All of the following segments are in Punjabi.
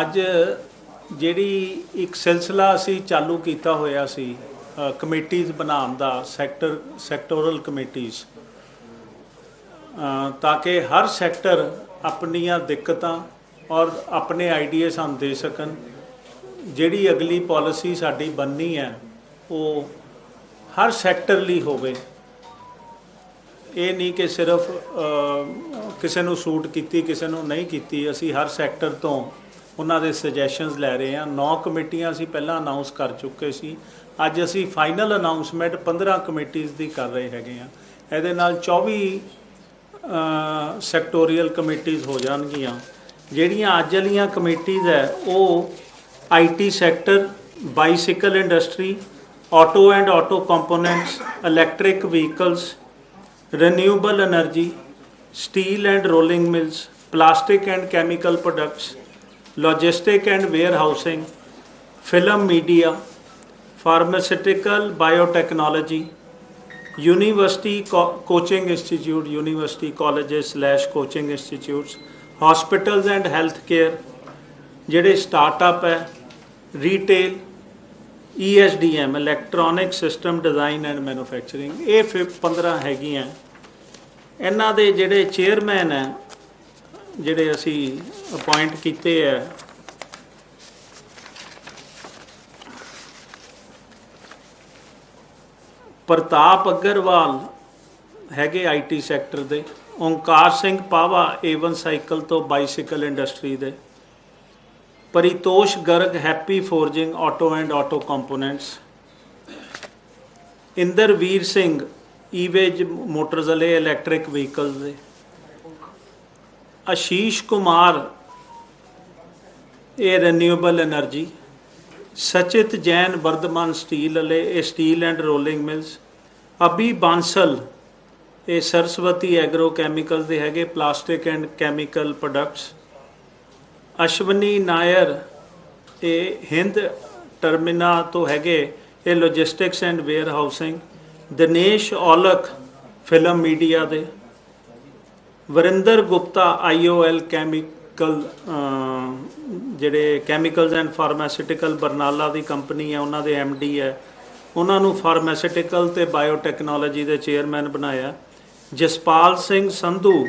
ਅੱਜ ਜਿਹੜੀ ਇੱਕ ਸਿਲਸਿਲਾ ਅਸੀਂ ਚਾਲੂ ਕੀਤਾ ਹੋਇਆ ਸੀ ਕਮੇਟੀਆਂ ਬਣਾਉਣ ਦਾ, ਸੈਕਟਰ, ਸੈਕਟੋਰਲ ਕਮੇਟੀਆਂ ਤਾਂ ਕਿ ਹਰ ਸੈਕਟਰ ਆਪਣੀਆਂ ਦਿੱਕਤਾਂ ਔਰ ਆਪਣੇ ਆਈਡੀਆ ਸਾਨੂੰ ਦੇ ਸਕਣ। ਜਿਹੜੀ ਅਗਲੀ ਪਾਲਿਸੀ ਸਾਡੀ ਬਣਨੀ ਹੈ, ਉਹ ਹਰ ਸੈਕਟਰ ਲਈ ਹੋਵੇ। ਇਹ ਨਹੀਂ ਕਿ ਸਿਰਫ ਕਿਸੇ ਨੂੰ ਸੂਟ ਕੀਤੀ, ਕਿਸੇ ਨੂੰ ਨਹੀਂ ਕੀਤੀ। ਅਸੀਂ ਹਰ ਸੈਕਟਰ ਤੋਂ ਉਹਨਾਂ ਦੇ ਸੁਜੈਸ਼ਨਸ ਲੈ ਰਹੇ ਹਾਂ। ਨੌ ਕਮੇਟੀਆਂ ਅਸੀਂ ਪਹਿਲਾਂ ਅਨਾਉਂਸ ਕਰ ਚੁੱਕੇ ਸੀ। ਅੱਜ ਅਸੀਂ ਫਾਈਨਲ ਅਨਾਉਂਸਮੈਂਟ 15 ਕਮੇਟੀਆਂ ਦੀ ਕਰ ਰਹੇ ਹੈਗੇ ਆ ਇਹਦੇ ਨਾਲ 24 ਸੈਕਟੋਰੀਅਲ ਕਮੇਟੀਆਂ ਹੋ ਜਾਣਗੀਆਂ। ਜਿਹੜੀਆਂ ਅੱਜ ਵਾਲੀਆਂ ਕਮੇਟੀਆਂ ਹੈ ਉਹ IT sector bicycle industry auto and auto components electric vehicles renewable energy, steel and rolling mills plastic and chemical products logistic and warehousing, film media, pharmaceutical biotechnology, university co- coaching institute, university colleges slash coaching institutes, hospitals and healthcare, ਜਿਹੜੇ ਸਟਾਰਟਅਪ ਹੈ retail ESDM electronic system design and manufacturing ਇਹ ਫਿਰ 15 ਹੈਗੀਆਂ ਇਹਨਾਂ ਦੇ ਜਿਹੜੇ ਚੇਅਰਮੈਨ ਹੈ ਜਿਹੜੇ ਅਸੀਂ ਅਪਾਇੰਟ ਕੀਤੇ ਹੈ ਪ੍ਰਤਾਪ ਅਗਰਵਾਲ ਹੈਗੇ ਆਈਟੀ ਸੈਕਟਰ ਦੇ, ਓਂਕਾਰ ਸਿੰਘ ਪਾਵਾ ਏਵਨ ਸਾਈਕਲ ਤੋਂ ਬਾਈਸਾਈਕਲ ਇੰਡਸਟਰੀ ਦੇ, Paritosh Garg happy forging auto and auto components Inderveer Singh ਈਵੇਜ motors ਵਾਲੇ ਇਲੈਕਟ੍ਰਿਕ ਵਹੀਕਲਸ ਦੇ ਅਸ਼ੀਸ਼ ਕੁਮਾਰ, ਇਹ renewable energy Sachit Jain Vardhman steel ਵਾਲੇ, ਇਹ steel and rolling mills Abhi Bansal, ਇਹ ਸਰਸਵਤੀ ਐਗਰੋ ਕੈਮੀਕਲ ਦੇ ਹੈਗੇ, plastic and chemical products, Ashwani Nair, ਇਹ ਹਿੰਦ ਟਰਮੀਨਾ ਤੋਂ ਹੈਗੇ, ਇਹ logistics and warehousing Dinesh Aulakh film media ਦੇ ਵਰਿੰਦਰ ਗੁਪਤਾ ਆਈਓਐਲ ਕੈਮੀਕਲ ਜਿਹੜੇ ਕੈਮੀਕਲਸ ਐਂਡ ਫਾਰਮਾਸਿਊਟੀਕਲ ਬਰਨਾਲਾ ਦੀ ਕੰਪਨੀ ਹੈ, ਉਹਨਾਂ ਦੇ ਡੀ ਹੈ। ਉਹਨਾਂ ਨੂੰ ਫਾਰਮਾਸਿਊਟੀਕਲ ਤੇ ਬਾਇਓਟੈਕਨੋਲੋਜੀ ਦੇ ਚੇਅਰਮੈਨ ਬਣਾਇਆ। ਜਸਪਾਲ ਸਿੰਘ ਸੰਧੂ,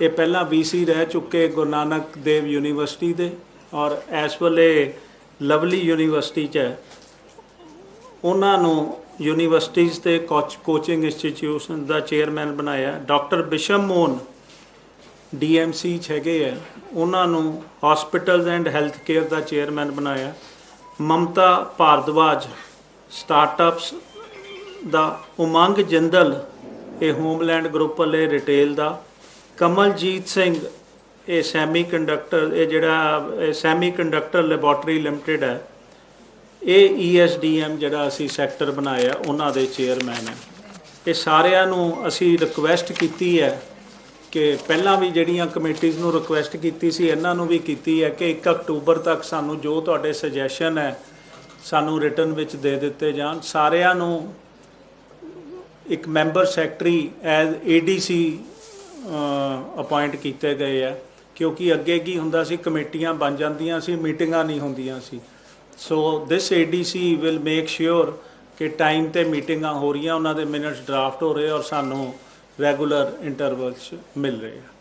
ਇਹ ਪਹਿਲਾਂ ਵੀਸੀ ਰਹਿ ਚੁੱਕੇ ਗੁਰੂ ਨਾਨਕ ਦੇਵ ਯੂਨੀਵਰਸਿਟੀ ਦੇ ਔਰ ਇਸ ਵੇਲੇ ਲਵਲੀ ਯੂਨੀਵਰਸਿਟੀ 'ਚ ਹੈ। ਉਹਨਾਂ ਨੂੰ ਯੂਨੀਵਰਸਿਟੀਜ਼ ਤੇ ਕੋਚਿੰਗ ਇੰਸਟੀਚਿਊਸ਼ਨ ਦਾ ਚੇਅਰਮੈਨ ਬਣਾਇਆ। ਡਾਕਟਰ ਬਿਸ਼ਮ ਮੋਨ ਡੀਐਮਸੀ 'ਚ ਹੈਗੇ ਆ। ਉਹਨਾਂ ਨੂੰ ਹਸਪੀਟਲਸ ਐਂਡ ਹੈਲਥ ਕੇਅਰ ਦਾ ਚੇਅਰਮੈਨ ਬਣਾਇਆ। ਮਮਤਾ ਭਾਰਦਵਾਜ ਸਟਾਰਟਅਪਸ ਦਾ, ਉਮੰਗ ਜਿੰਦਲ, ਇਹ ਹੋਮਲੈਂਡ ਗਰੁੱਪ ਵਾਲੇ ਰਿਟੇਲ ਦਾ। ਕਮਲਜੀਤ ਸਿੰਘ, ਇਹ ਸੈਮੀ ਕੰਡਕਟਰ ਇਹ ਜਿਹੜਾ ਸੈਮੀ ਕੰਡਕਟਰ ਲੈਬੋਰਟਰੀ ਲਿਮਟਿਡ ਹੈ। ਇਹ ESDM ਜਿਹੜਾ ਅਸੀਂ ਸੈਕਟਰ ਬਣਾਇਆ, ਉਹਨਾਂ ਦੇ ਚੇਅਰਮੈਨ ਹੈ। ਇਹ ਸਾਰਿਆਂ ਨੂੰ ਅਸੀਂ ਰਿਕੁਐਸਟ ਕੀਤੀ ਹੈ ਕਿ ਪਹਿਲਾਂ ਵੀ ਜਿਹੜੀਆਂ ਕਮੇਟੀਆਂ ਨੂੰ ਰਿਕੁਐਸਟ ਕੀਤੀ ਸੀ, ਇਹਨਾਂ ਨੂੰ ਵੀ ਕੀਤੀ ਹੈ ਕਿ 1 ਅਕਤੂਬਰ ਤੱਕ ਸਾਨੂੰ ਜੋ ਤੁਹਾਡੇ ਸੁਜੈਸ਼ਨ ਹੈ, ਸਾਨੂੰ ਰਿਟਰਨ ਵਿੱਚ ਦੇ ਦਿੱਤੇ ਜਾਣ। ਸਾਰਿਆਂ ਨੂੰ ਇੱਕ member secretary as ADC appoint ਕੀਤੇ ਗਏ ਆ। ਕਿਉਂਕਿ ਅੱਗੇ ਕੀ ਹੁੰਦਾ ਸੀ, ਕਮੇਟੀਆਂ ਬਣ ਜਾਂਦੀਆਂ ਸੀ, ਮੀਟਿੰਗਾਂ ਨਹੀਂ ਹੁੰਦੀਆਂ ਸੀ। So this ADC will make sure ਕਿ ਟਾਈਮ ਤੇ ਮੀਟਿੰਗਾਂ ਹੋ ਰਹੀਆਂ, ਉਹਨਾਂ ਦੇ ਮਿੰਟਸ ਡਰਾਫਟ ਹੋ ਰਹੇ ਔਰ ਸਾਨੂੰ ਰੈਗੂਲਰ ਇੰਟਰਵਲ 'ਚ ਮਿਲ ਰਹੇ ਆ